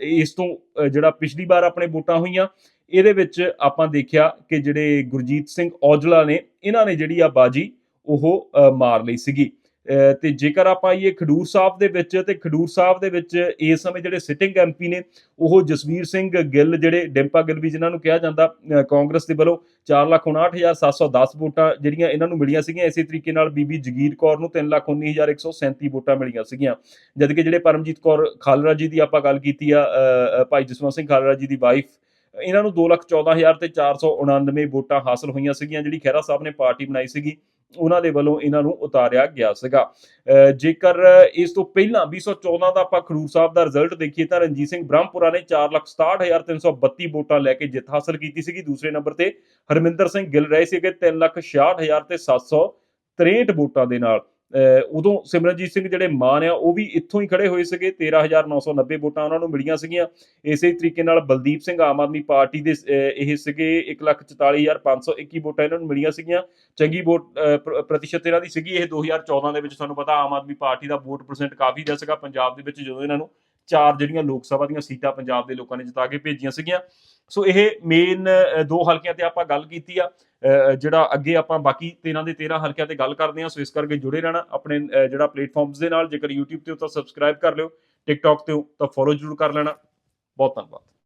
S1: ਇਸ ਤੋਂ ਜਿਹੜਾ ਪਿਛਲੀ ਵਾਰ ਆਪਣੇ ਵੋਟਾਂ ਹੋਈਆਂ, ਇਹਦੇ ਵਿੱਚ ਆਪਾਂ ਦੇਖਿਆ ਕਿ ਜਿਹੜੇ ਗੁਰਜੀਤ ਸਿੰਘ ਔਜਲਾ ਨੇ, ਇਹਨਾਂ ਨੇ ਜਿਹੜੀ ਆ ਬਾਜੀ, ਉਹ ਮਾਰ ਲਈ ਸੀਗੀ। ਤੇ ਜੇਕਰ ਆਪਾਂ ਇਹ ਖਡੂਰ ਸਾਹਿਬ ਦੇ ਵਿੱਚ, ਤੇ ਖਡੂਰ ਸਾਹਿਬ ਦੇ ਵਿੱਚ ਇਸ ਸਮੇਂ ਜਿਹੜੇ ਸਿਟਿੰਗ ਐਮਪੀ ਨੇ, ਉਹ ਜਸਵੀਰ ਸਿੰਘ ਗਿੱਲ ਜਿਹੜੇ ਡਿੰਪਾ ਗਿੱਲ ਵੀ ਜਿਨ੍ਹਾਂ ਨੂੰ ਕਿਹਾ ਜਾਂਦਾ ਕਾਂਗਰਸ ਦੇ ਵੱਲੋਂ 459710 ਵੋਟਾਂ ਜਿਹੜੀਆਂ ਇਹਨਾਂ ਨੂੰ ਮਿਲੀਆਂ ਸੀਗੀਆਂ, ਇਸੇ ਤਰੀਕੇ ਨਾਲ ਬੀਬੀ ਜਗੀਰ ਕੌਰ ਨੂੰ 319137 ਵੋਟਾਂ ਮਿਲੀਆਂ ਸੀਗੀਆਂ। ਜਦਕਿ ਜਿਹੜੇ ਪਰਮਜੀਤ ਕੌਰ ਖਾਲੜਾ ਜੀ ਦੀ ਆਪਾਂ ਗੱਲ ਕੀਤੀ ਆ ਭਾਈ ਜਸਵੰਤ ਸਿੰਘ ਖਾਲੜਾ ਜੀ ਦੀ ਵਾਈਫ ਇਹਨਾਂ ਨੂੰ 214000 ਤੇ 499 ਵੋਟਾਂ ਹਾਸਲ ਹੋਈਆਂ ਸੀਗੀਆਂ, ਜਿਹੜੀ ਖਹਿਰਾ ਸਾਹਿਬ ਨੇ ਪਾਰਟੀ ਬਣਾਈ ਸੀਗੀ। ਉਹਨਾਂ ਦੇ ਵੱਲੋਂ ਇਹਨਾਂ ਨੂੰ ਉਤਾਰਿਆ ਗਿਆ ਸੀਗਾ। ਅ, ਜੇਕਰ ਇਸ ਤੋਂ ਪਹਿਲਾਂ 2014 ਦਾ ਆਪਾਂ ਖਰੂਰ ਸਾਹਿਬ ਦਾ ਰਿਜ਼ਲਟ ਦੇਖੀਏ ਤਾਂ ਰਣਜੀਤ ਸਿੰਘ ਬ੍ਰਹਮਪੁਰਾ ਨੇ 467332 ਵੋਟਾਂ ਲੈ ਕੇ ਜਿੱਤ ਹਾਸਲ ਕੀਤੀ ਸੀਗੀ। ਦੂਸਰੇ ਨੰਬਰ ਤੇ ਹਰਮਿੰਦਰ ਸਿੰਘ ਗਿੱਲ ਰਹੇ ਸੀਗੇ 366700 ਤੇ 763 ਵੋਟਾਂ ਦੇ ਨਾਲ। ਉਦੋਂ ਸਿਮਰਨਜੀਤ ਸਿੰਘ ਜਿਹੜੇ ਮਾਨ ਆ, ਉਹ ਵੀ ਇੱਥੋਂ ਹੀ ਖੜੇ ਹੋਏ ਸੀਗੇ। 13990 ਵੋਟਾਂ ਉਹਨਾਂ ਨੂੰ ਮਿਲੀਆਂ ਸੀਗੀਆਂ। ਇਸੇ ਤਰੀਕੇ ਨਾਲ ਬਲਦੀਪ ਸਿੰਘ ਆਮ ਆਦਮੀ ਪਾਰਟੀ ਦੇ ਇਹ ਸੀਗੇ 144521 ਵੋਟਾਂ ਇਹਨਾਂ ਨੂੰ ਮਿਲੀਆਂ ਸੀਗੀਆਂ। ਚੰਗੀ ਵੋਟ ਪ੍ਰਤੀਸ਼ਤ ਇਹਨਾਂ ਦੀ ਸੀਗੀ। ਇਹ 2014 ਦੇ ਵਿੱਚ ਤੁਹਾਨੂੰ ਪਤਾ, ਆਮ ਆਦਮੀ ਪਾਰਟੀ ਦਾ ਵੋਟ ਪਰਸੈਂਟ ਕਾਫੀ ਜਿਹਾ ਸੀਗਾ ਪੰਜਾਬ ਦੇ ਵਿੱਚ ਜਦੋਂ ਇਹਨਾਂ ਨੂੰ ਚਾਰ ਜਿਹੜੀਆਂ ਲੋਕ ਸਭਾ ਦੀਆਂ ਸੀਟਾਂ ਪੰਜਾਬ ਦੇ ਲੋਕਾਂ ਨੇ ਜਿਤਾ ਕੇ ਭੇਜੀਆਂ ਸੀਗੀਆਂ। ਸੋ ਇਹ ਮੇਨ ਦੋ ਹਲਕਿਆਂ ਤੇ ਆਪਾਂ ਗੱਲ ਕੀਤੀ ਆ। ਜਿਹੜਾ ਅੱਗੇ ਆਪਾਂ ਬਾਕੀ 13 ਦੇ 13 ਹਲਕਿਆਂ ਤੇ ਗੱਲ ਕਰਦੇ ਹਾਂ ਸੋ ਇਸ ਕਰਕੇ ਜੁੜੇ ਰਹਿਣਾ। ਆਪਣੇ ਜਿਹੜਾ ਪਲੇਟਫਾਰਮਸ ਦੇ ਨਾਲ, ਜੇਕਰ YouTube ਤੇ ਹੋ ਤਾਂ ਸਬਸਕ੍ਰਾਈਬ ਕਰ ਲਿਓ। TikTok ਤੇ ਹੋ ਤਾਂ ਫੋਲੋ ਜ਼ਰੂਰ ਕਰ ਲੈਣਾ। ਬਹੁਤ ਧੰਨਵਾਦ।